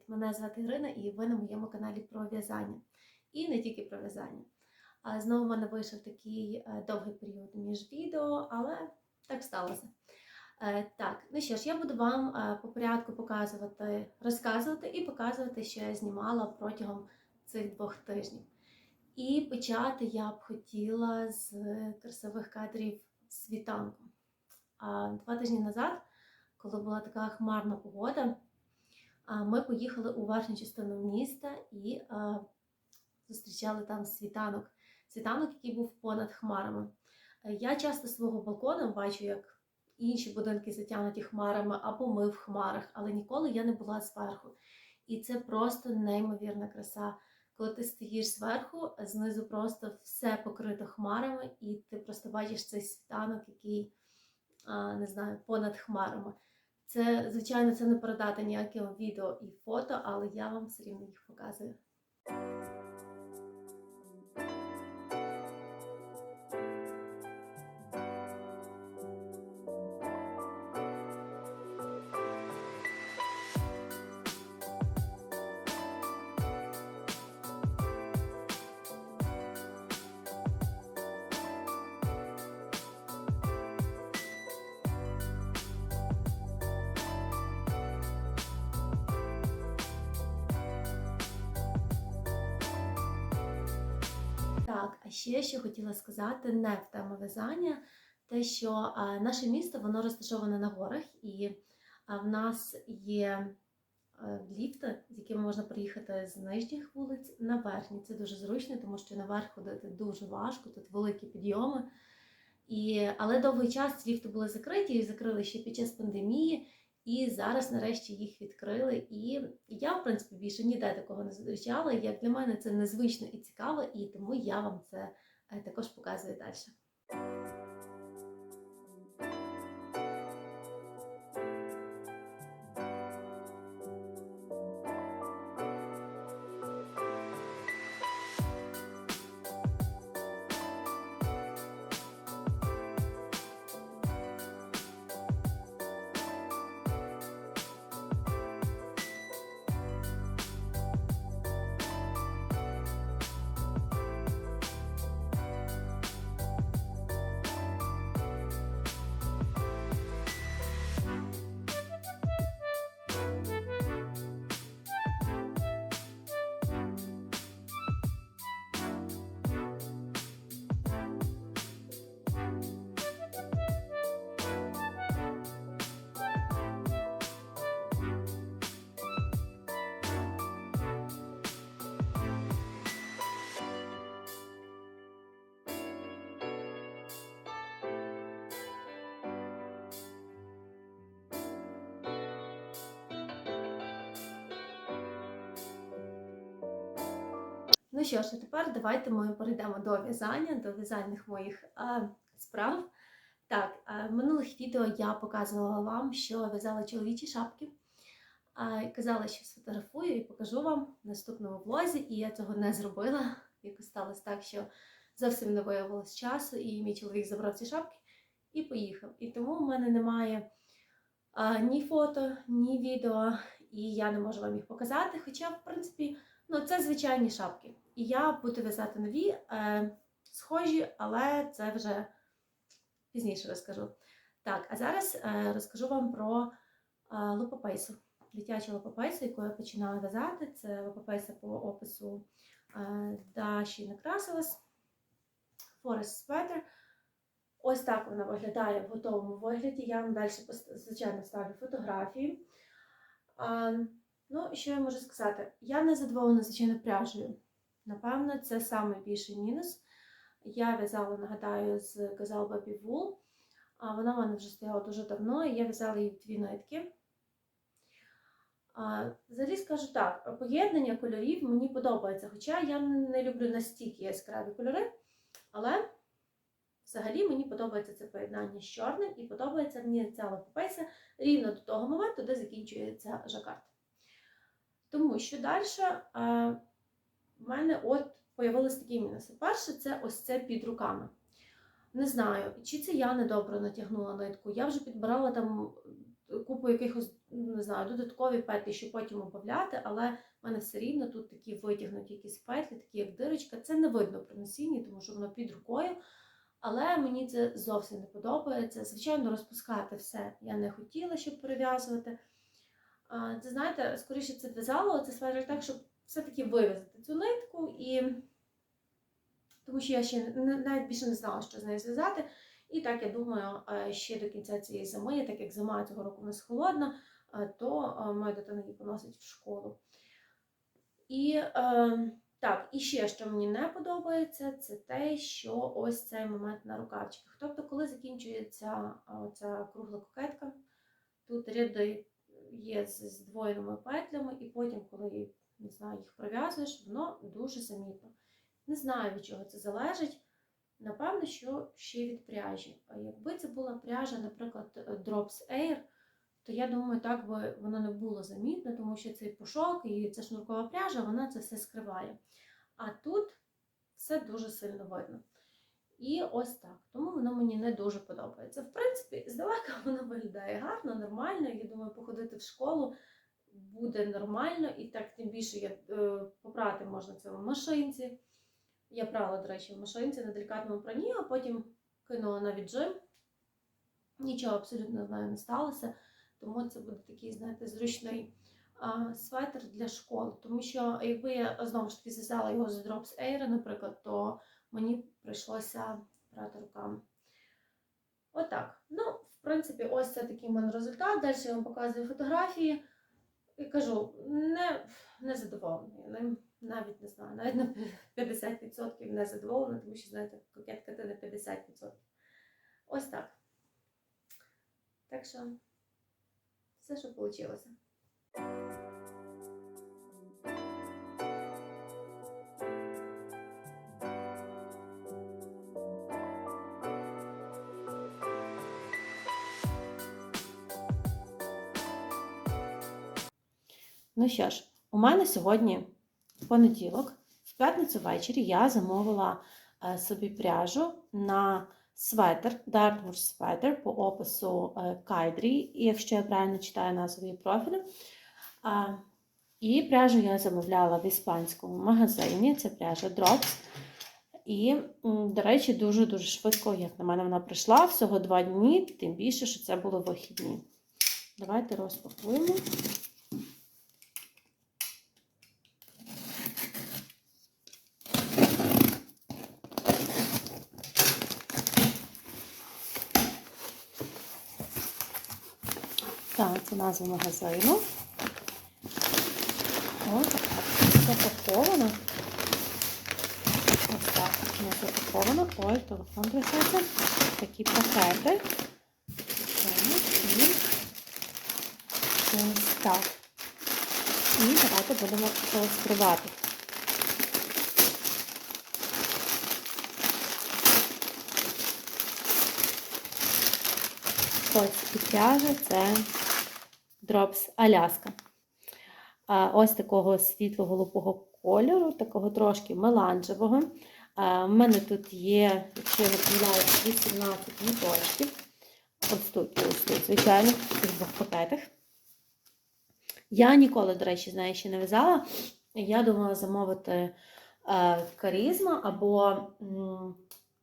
Привіт! Мене звати Ірина і ви на моєму каналі про в'язання. І не тільки про в'язання. Знову в мене вийшов такий е, довгий період між відео, але так сталося. Е, Так, ну що ж, я буду вам е, по порядку показувати, розказувати і показувати, що я знімала протягом цих двох тижнів. І почати я б хотіла з красивих кадрів світанку. А Два тижні назад, коли була така хмарна погода, ми поїхали у верхню частину міста і зустрічали там світанок. Світанок, який був понад хмарами. Я часто з свого балкону бачу, як інші будинки затягнуті хмарами або ми в хмарах, але ніколи я не була зверху. І це просто неймовірна краса. Коли ти стоїш зверху, знизу просто все покрито хмарами, і ти просто бачиш цей світанок, який, не знаю, понад хмарами. Це, звичайно, це не передати ніяким відео і фото, але я вам все рівно їх показую. Так, а ще що хотіла сказати, не в тему в'язання, те, що наше місто воно розташоване на горах, і в нас є ліфти, з якими можна приїхати з нижніх вулиць на верхні. Це дуже зручно, тому що наверх ходити дуже важко, тут великі підйоми. І, але довгий час ліфти були закриті і закрили ще під час пандемії. І зараз нарешті їх відкрили. І я, в принципі, більше ніде такого не зустрічала. Як для мене це незвично і цікаво, і тому я вам це е, також показую далі. Ну що ж, а тепер давайте ми перейдемо до в'язання, до в'язальних моїх а, справ. Так, а, в минулих відео я показувала вам, що в'язала чоловічі шапки. А, казала, що сфотографую і покажу вам в наступному влозі, і я цього не зробила. Якось сталося так, що зовсім не виявилось часу, і мій чоловік забрав ці шапки і поїхав. І тому в мене немає а, ні фото, ні відео, і я не можу вам їх показати. Хоча, в принципі, ну, це звичайні шапки. І я буду в'язати нові, е, схожі, але це вже пізніше розкажу. Так, а зараз е, розкажу вам про е, лопопейсу. Дитячу лопопейсу, яку я починала в'язати. Це лопопейса по опису е, Даші Некрасилась. Forest Sweater. Ось так вона виглядає в готовому вигляді. Я вам далі, звичайно, ставлю фотографії. А, ну, що я можу сказати? Я не задоволена, звичайно, пряжею. Напевно, це найбільший мінус. Я в'язала, нагадаю, з Gazelle Baby Wool. Вона в мене вже стояла дуже давно, і я в'язала її дві нитки. Взагалі скажу так, поєднання кольорів мені подобається, хоча я не люблю настільки яскраві кольори, але взагалі мені подобається це поєднання з чорним і подобається мені ця лопопейса рівно до того моменту, де закінчується жакард. Тому що далі в мене от появились такі мінуси. Перше, це ось це під руками. Не знаю, чи це я недобре натягнула нитку. Я вже підбирала там купу якихось не знаю, додаткові петлі, щоб потім обавляти, але в мене все рівно тут такі витягнуті якісь петлі, такі як дирочка. Це не видно при носінні, тому що воно під рукою. Але мені це зовсім не подобається. Звичайно, розпускати все я не хотіла, щоб перев'язувати. Це знаєте, скоріше це в'язало, це светр так, щоб все-таки вив'язати цю нитку, і тому що я ще навіть більше не знала, що з нею зв'язати. І так, я думаю, е, ще до кінця цієї зими, так як зима цього року у нас холодна, е, то е, моя дитина її поносить в школу. І так, і ще що мені не подобається, це те, що ось цей момент на рукавчиках. Тобто, коли закінчується ця кругла кокетка, тут ряди є з здвоєними петлями, і потім, коли не знаю, їх пров'язуєш, воно дуже замітно. Не знаю, від чого це залежить. Напевно, що ще від пряжі. А Якби це була пряжа, наприклад, Drops Air, то я думаю, так би воно не було замітно, тому що цей пушок і ця шнуркова пряжа, вона це все скриває. А тут все дуже сильно видно. І ось так. Тому воно мені не дуже подобається. В принципі, здалека воно виглядає гарно, нормально. Я думаю, походити в школу буде нормально, і так тим більше я е, попрати можна це в машинці. Я прала, до речі, в машинці на делікатному прані, а потім кинула на віджим. Нічого абсолютно з нею не сталося. Тому це буде такий, знаєте, зручний а, светр для школи. Тому що якби я знову ж таки зв'язала його з Drops Air, наприклад, то мені прийшлося брати руками. Отак. Ну, в принципі, ось це такий у мене результат. Далі я вам показую фотографії. І кажу, не, не задоволена. Я навіть не знаю, навіть на 50% не задоволена, тому що, знаєте, кокетка це не 50%. Ось так. Так що все, що вийшло. Що ж, у мене сьогодні понеділок, в п'ятницю ввечері я замовила е, собі пряжу на светр, Dartmoor светр по опису е, Кайдрі, якщо я правильно читаю назву її профілю. І пряжу я замовляла в іспанському магазині, це пряжа Drops. І, до речі, дуже-дуже швидко, як на мене, вона прийшла. Всього два дні, тим більше, що це були вихідні. Давайте розпакуємо. Назва магазину. Ось запаковано. Ось так не запаковано. Ой, телефон трясеться. Такі пакети. Ось так. І давайте будемо розкривати. Ось пряжа це Drops Аляска. Ось такого світло-голубого кольору, такого трошки меланжевого. В мене тут є, якщо я не помиляюсь, 18 моточків. Ось тут, ось тут, звичайно, в двох пакетах. Я ніколи, до речі, з нею ще не в'язала. Я думала замовити е, карізма або,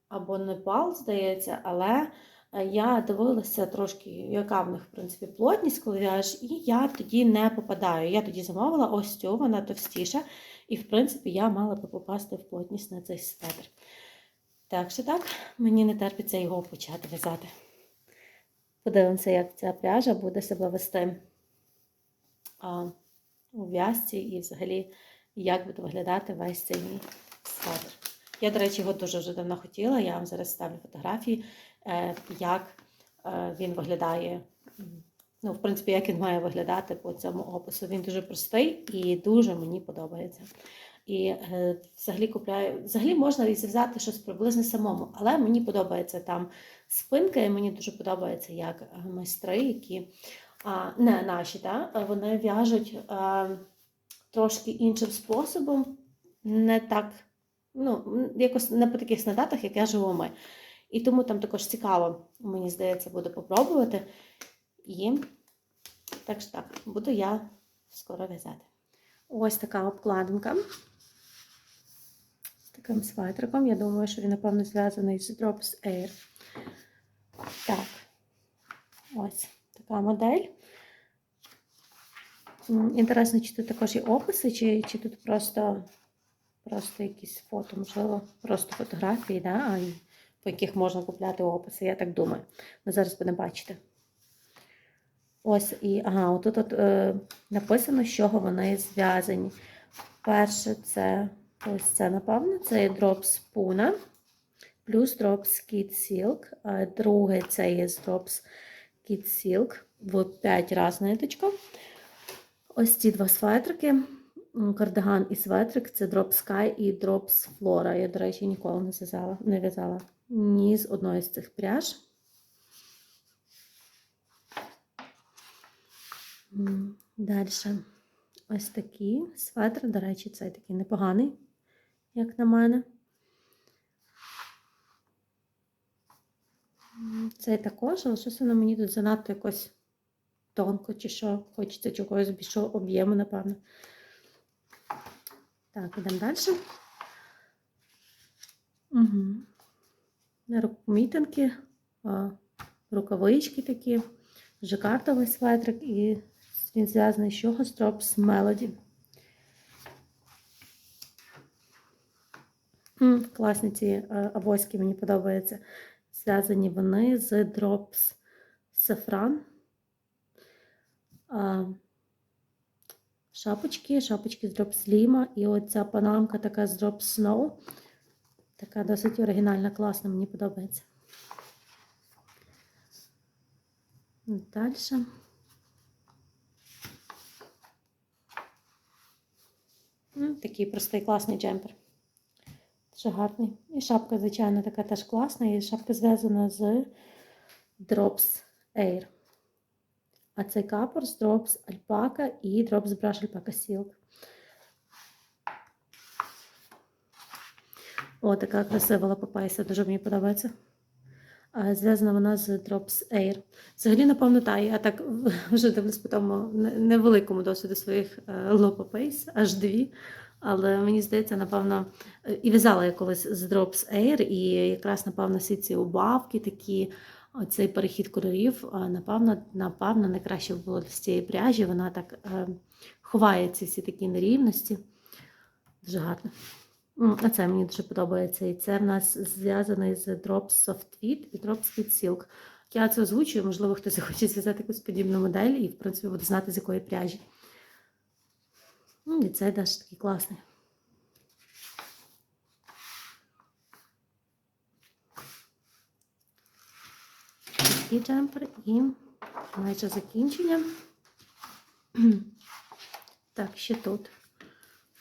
або Непал, здається, але е, я дивилася трошки, яка в них, в принципі, плотність, коли в'яжеш, і я тоді не попадаю. Я тоді замовила ось цю, вона товстіша, і, в принципі, я мала би попасти в плотність на цей светр. Так що так, мені не терпиться його почати в'язати. Подивимося, як ця пряжа буде себе вести а, у в'язці і взагалі, як буде виглядати весь цей мій светр. Я, до речі, його дуже вже давно хотіла. Я вам зараз ставлю фотографії, е, як е, він виглядає. Ну, в принципі, як він має виглядати по цьому опису. Він дуже простий і дуже мені подобається. І е, взагалі купляю, взагалі можна і зв'язати щось приблизно самому, але мені подобається там спинка, і мені дуже подобається, як е, майстри, які а, не наші, да, вони в'яжуть трошки іншим способом, не так, ну, якось не по таких стандартах, як я живу ми. І тому там також цікаво, мені здається, буде попробувати. І Так що так, буду я скоро в'язати. Ось така обкладинка з таким светриком. Я думаю, що він, напевно, зв'язаний з Drops Air. Так, ось така модель. Інтересно, чи тут також є описи, чи, чи тут просто, просто якісь фото, можливо, просто фотографії, да? По яких можна купляти описи, я так думаю. Ми зараз будемо бачити. Ось і ага, отут от, е, написано, з чого вони зв'язані. Перше, це ось це, напевно, це є Drops Puna плюс Drops Kid Silk. А друге це є Drops Kid Silk в 5 раз ниточка. Ось ці два светрики. Кардиган і светрик це Drops Sky і Drops Flora. Я, до речі, ніколи не в'язала ні з одної з цих пряж. Далі ось такі светр, до речі, цей такий непоганий, як на мене. Цей також, але щось воно мені тут занадто якось тонко чи що. Хочеться чогось більшого об'єму, напевно. Так, ідемо далі. Угу. Мітинки, рукавички такі, жакартовий светрик і він зв'язаний з чого? З Drops Melody. Класні ці е, авоськи, мені подобаються. Зв'язані вони з Drops Saffron. Шапочки, шапочки з Drops Lima. І оця панамка така з Drops Snow. Така досить оригінальна, класна, мені подобається. Далі. Такий простий класний джемпер. Дуже гарний. І шапка, звичайно, така теж класна. І шапка зв'язана з Drops Air. А цей капор з Drops Alpaca і Drops Brush Alpaca Silk. О, така красива лапопайса, дуже мені подобається. Зв'язана вона з Drops Air. Взагалі, напевно, та, я так вже дивлюсь по тому невеликому досвіду своїх лопопейс, аж дві. Але мені здається, напевно, е, і в'язала я колись з Drops Air, і якраз, напевно, всі ці убавки, такі, оцей перехід кольорів, напевно, напевно, найкраще було з цієї пряжі. Вона так е, ховає ці всі такі нерівності. Дуже гарно. Це мені дуже подобається. І це в нас зв'язаний з Drops Soft Tweed і Drops Speed Silk. Я це озвучую, можливо, хтось захоче зв'язати якусь подібну модель і, в принципі, буде знати, з якої пряжі. І це теж такий класний. Такий джемпер і майже закінчення. Так, ще тут.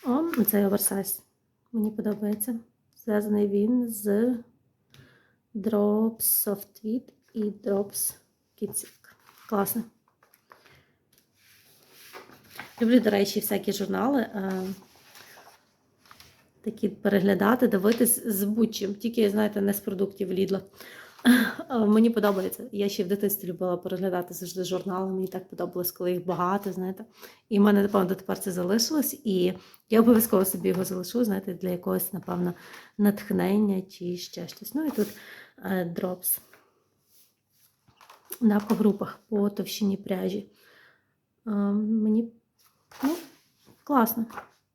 О, цей оверсайз. Мені подобається. Зв'язаний він з Drops Soft Tweed і Drops Kids. Класно. Люблю, до речі, всякі журнали. е, Такі переглядати, дивитись з будь-чим. Тільки, знаєте, не з продуктів Лідла. Мені подобається. Я ще в дитинстві любила переглядати завжди журнали. Мені так подобалось, коли їх багато, знаєте. І в мене, напевно, дотепер це залишилось. І я обов'язково собі його залишу, знаєте, для якогось, напевно, натхнення чи ще щось. Ну і тут е, дропс да, по групах, по товщині пряжі. Е, мені ну, класно,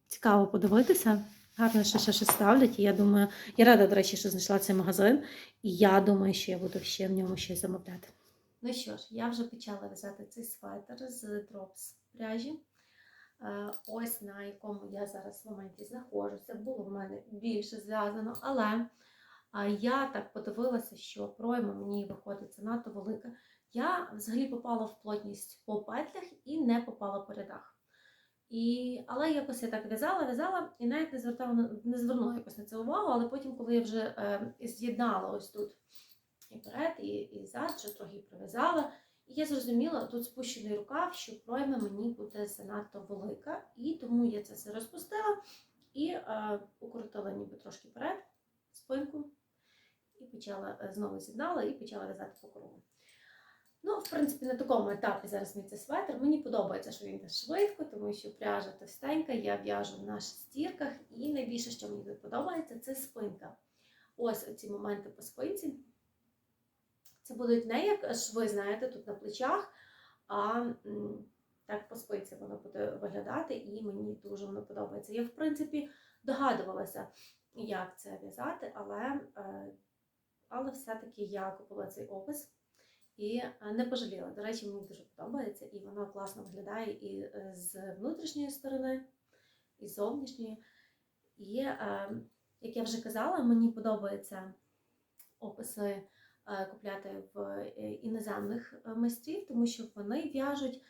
цікаво подивитися. Гарно, що ще ставлять. І я думаю, я рада, до речі, що знайшла цей магазин. І я думаю, що я буду ще в ньому щось замовляти. Ну що ж, я вже почала в'язати цей светр з Drops пряжі. Е, Ось на якому я зараз в моменті знаходжуся. Було в мене більше зв'язано, але я так подивилася, що пройма мені виходить занадто велика. Я взагалі попала в плотність по петлях і не попала по рядах. І, але якось я так в'язала, в'язала і навіть не звертала не звернула якось на це увагу. Але потім, коли я вже е, з'єднала ось тут і перед, і, і зад, що трохи прив'язала, і я зрозуміла, тут спущений рукав, що пройма мені буде занадто велика, і тому я це все розпустила і е, укоротила ніби трошки перед спинку, і почала е, знову з'єднала і почала в'язати по кругу. Ну, в принципі, на такому етапі зараз мій цей светр. Мені подобається, що він йде швидко, тому що пряжа товстенька, я в'яжу на шестірках, і найбільше, що мені тут подобається, це спинка. Ось оці моменти по спинці. Це будуть не як шви, знаєте, тут на плечах, а так по спинці воно буде виглядати, і мені дуже воно подобається. Я, в принципі, догадувалася, як це в'язати, але, е, але все-таки я купила цей опис і е, не пожаліла. До речі, мені дуже подобається, і воно класно виглядає і е, з внутрішньої сторони, і з зовнішньої. І, е, як я вже казала, мені подобаються описи купляти в іноземних майстрів, тому що вони в'яжуть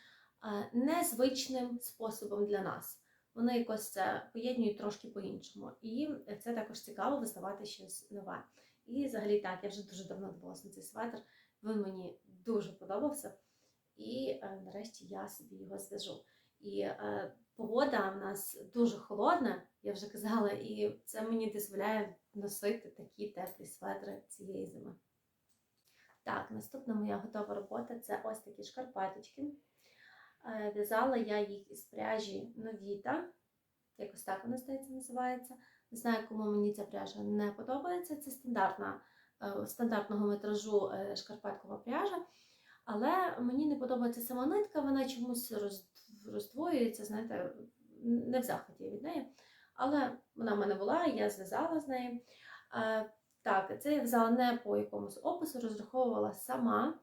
незвичним способом для нас. Вони якось це поєднують трошки по-іншому. І це також цікаво виставати щось нове. І взагалі так, я вже дуже давно дивилася на цей светр. Він мені дуже подобався. І е, нарешті я собі його зв'яжу. І е, погода в нас дуже холодна, я вже казала, і це мені дозволяє носити такі теплі светри цієї зими. Так, наступна моя готова робота це ось такі шкарпеточки. Е, В'язала я їх із пряжі Новіта. Якось так вона здається називається. Не знаю, кому мені ця пряжа не подобається. Це стандартна, стандартного метражу е, шкарпеткова пряжа. Але мені не подобається сама нитка, вона чомусь роз, роздвоюється, знаєте, не в захваті від неї. Але вона в мене була, я зв'язала з нею. Е, Так, це я взяла не по якомусь опису, розраховувала сама,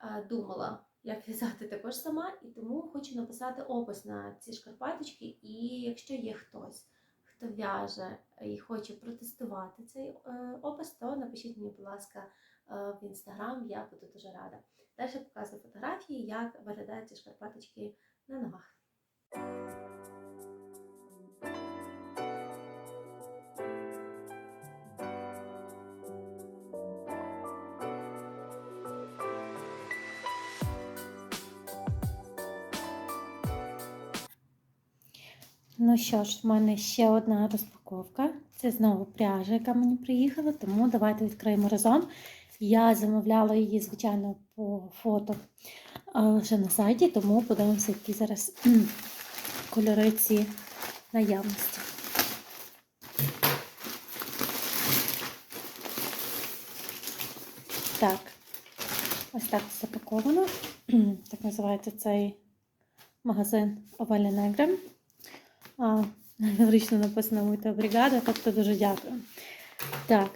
е, думала, як в'язати також сама, і тому хочу написати опис на ці шкарпеточки. І якщо є хтось, хто в'яже і хоче протестувати цей е, опис, то напишіть мені, будь ласка, е, в інстаграм, я буду дуже рада. Далі показую фотографії, як виглядають ці шкарпеточки на ногах. Ну що ж, в мене ще одна розпаковка. Це знову пряжа, яка мені приїхала, тому давайте відкриємо разом. Я замовляла її, звичайно, по фото вже на сайті, тому подивимося, які зараз кольори ці наявності. Так, ось так запаковано. Так називається цей магазин Овалі Негре. А, написано Муйта бригада, тобто дуже дякую. Так.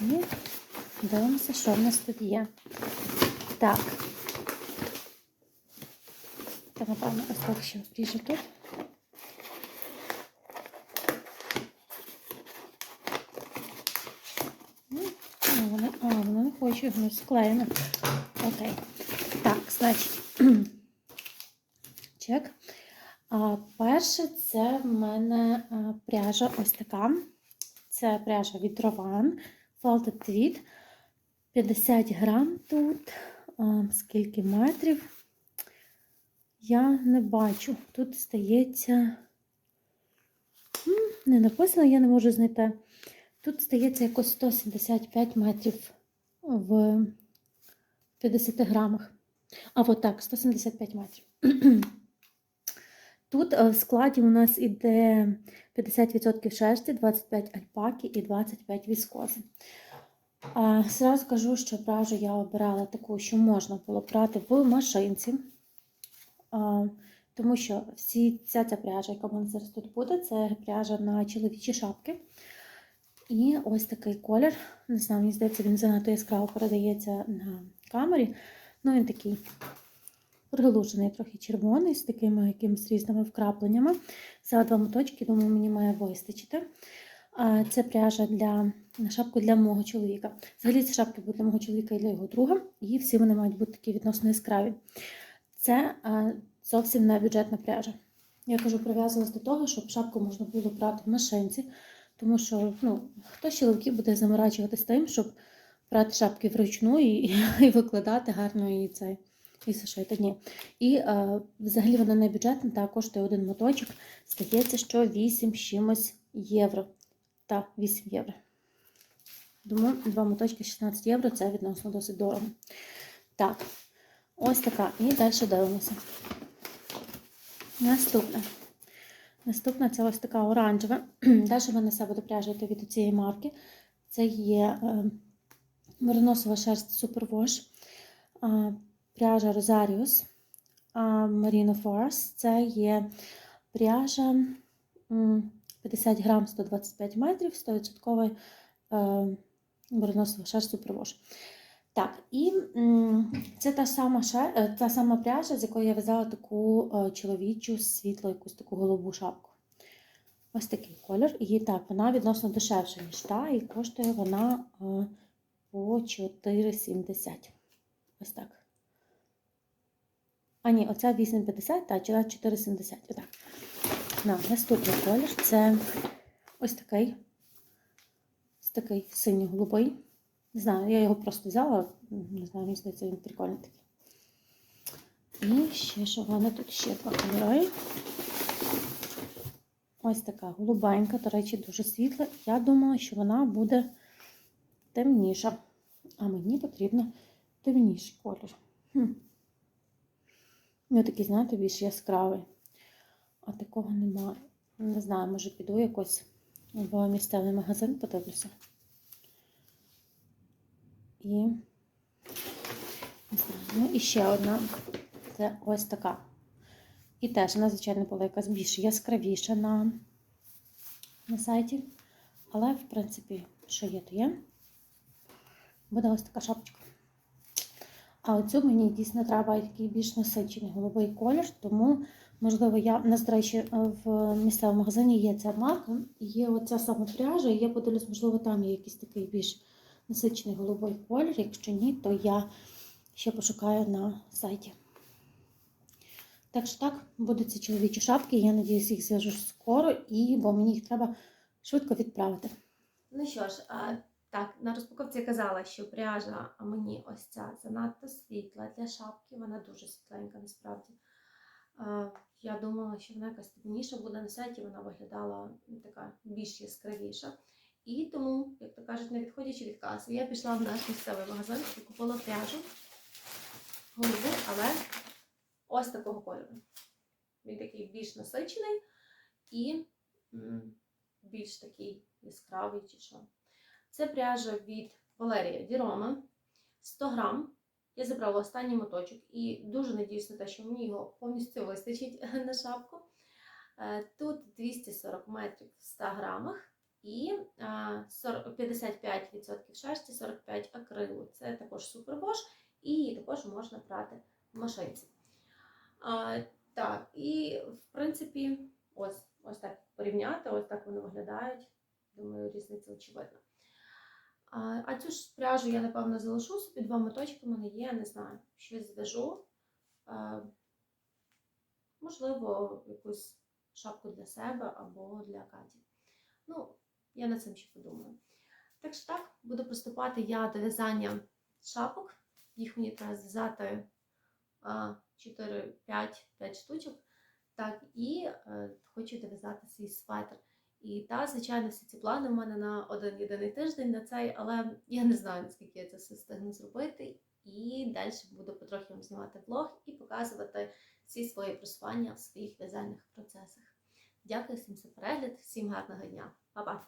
І дивимося, що в нас тут є. Так. Та, напевно, ось так ще обріжу тут. Ну, а, воно не хоче, воно склеєно. Окей. Так, значить, чек. А, перше, це в мене пряжа ось така. Це пряжа від Rowan Felted Tweed. 50 грам тут. А, скільки метрів? Я не бачу. Тут стається. Не написано, я не можу знайти. Тут стається якось 175 метрів в 50 грамах. А от так, 175 метрів. Тут е, в складі у нас іде 50% шерсті, 25 альпаки і 25 віскози. А, Зразу кажу, що пряжу я обирала таку, що можна було прати в машинці. А, Тому що всі, вся ця пряжа, яка в мене зараз тут буде, це пряжа на чоловічі шапки. І ось такий колір. Не знаю, мені здається, він занадто яскраво передається на камері. Ну, він такий приглушений, трохи червоний, з такими якимись різними вкрапленнями. За два моточки, думаю, мені має вистачити. Це пряжа для шапку для мого чоловіка. Взагалі ці шапки будуть для мого чоловіка і для його друга, і всі вони мають бути такі відносно яскраві. Це зовсім не бюджетна пряжа. Я кажу, прив'язувалась до того, щоб шапку можна було брати в машинці, тому що ну, хто чоловіків буде заморачуватись тим, щоб брати шапки вручну і, і викладати гарно і це. І сушити, ні. І е, взагалі вона не бюджетна, та коштує один моточок. Здається, що 8 з чимось євро. Так, 8 євро. Тому два моточки 16 євро це відносно досить дорого. Так, ось така. І далі дивимося. Наступне. Наступна це ось така оранжева. Далі в мене все буде пряжа йти від цієї марки. Це є е, мериносова шерсть е, пряжа е, Merino Force. Це є пряжа 50 грам 125 метрів, 100% е, мериносова шерсть Superwash. Так, і це та сама, ше- е, та сама пряжа, з якої я в'язала таку е, чоловічу світлу, якусь таку голубу шапку. Ось такий колір. І так, вона відносно дешевша, ніж та, і коштує вона е, по 4,70. Ось так. А ні, оця 8,50, та, чи 4,70. Отак. На, наступний колір це ось такий. Ось такий синьо-голубий. Не знаю, я його просто взяла. Не знаю, мені здається, він прикольний такий. І ще що в мене тут ще два кольори. Ось така голубенька, до речі, дуже світла. Я думала, що вона буде темніша. А мені потрібно темніший колір. Хм. Ну, такий, знаєте, більш яскравий. А такого немає. Не знаю, може піду якось в місцевий магазин, подивлюся. І не знаю, ну і ще одна. Це ось така. І теж вона, звичайно, була якась більш яскравіша на, на сайті. Але, в принципі, що є, то є. Буде ось така шапочка. А оцю мені дійсно треба такий більш насичений голубий колір, тому, можливо, я нас, до в місцевому магазині є ця марка, є оця сама пряжа, і я подивлюсь, можливо, там є якийсь такий більш насичений голубий колір. Якщо ні, то я ще пошукаю на сайті. Так що так, будуть ці чоловічі шапки. Я надіюсь, їх зв'яжу скоро, і бо мені їх треба швидко відправити. Ну що ж, а, так, на розпаковці я казала, що пряжа мені ось ця занадто світла для шапки, вона дуже світленька насправді. Я думала, що вона якась темніша буде на сайті, вона виглядала така більш яскравіша. І тому, як то кажуть, не відходячи від каси, я пішла в наш місцевий магазин і купила пряжу голубу, але ось такого кольору. Він такий більш насичений і більш такий яскравий чи що. Це пряжа від Валерія Дірома 100 грам. Я забрала останній моточок і дуже надіюсь на те, що мені його повністю вистачить на шапку. Е, Тут 240 метрів в 100 грамах і е, 40 55% шерсті, 45 акрилу. Це також супервош, і також можна прати в машинці. Так, і в принципі, ось, ось так порівняти, ось так вони виглядають. Думаю, різниця очевидна. А, а цю ж пряжу я, напевно, залишу собі два моточки в мене є, не знаю, щось зв'яжу. А, можливо, якусь шапку для себе або для Каті. Ну, я над цим ще подумаю. Так що так, буду приступати я до в'язання шапок. Їх мені треба зв'язати 4, 5, 5 штучок. Так, і е, хочу дов'язати свій светр. І та, звичайно, всі ці плани в мене на один єдиний тиждень на цей, але я не знаю, наскільки я це все встигну зробити. І далі буду потрохи вам знімати влог і показувати всі свої просування в своїх в'язальних процесах. Дякую всім за перегляд, всім гарного дня, Па-па!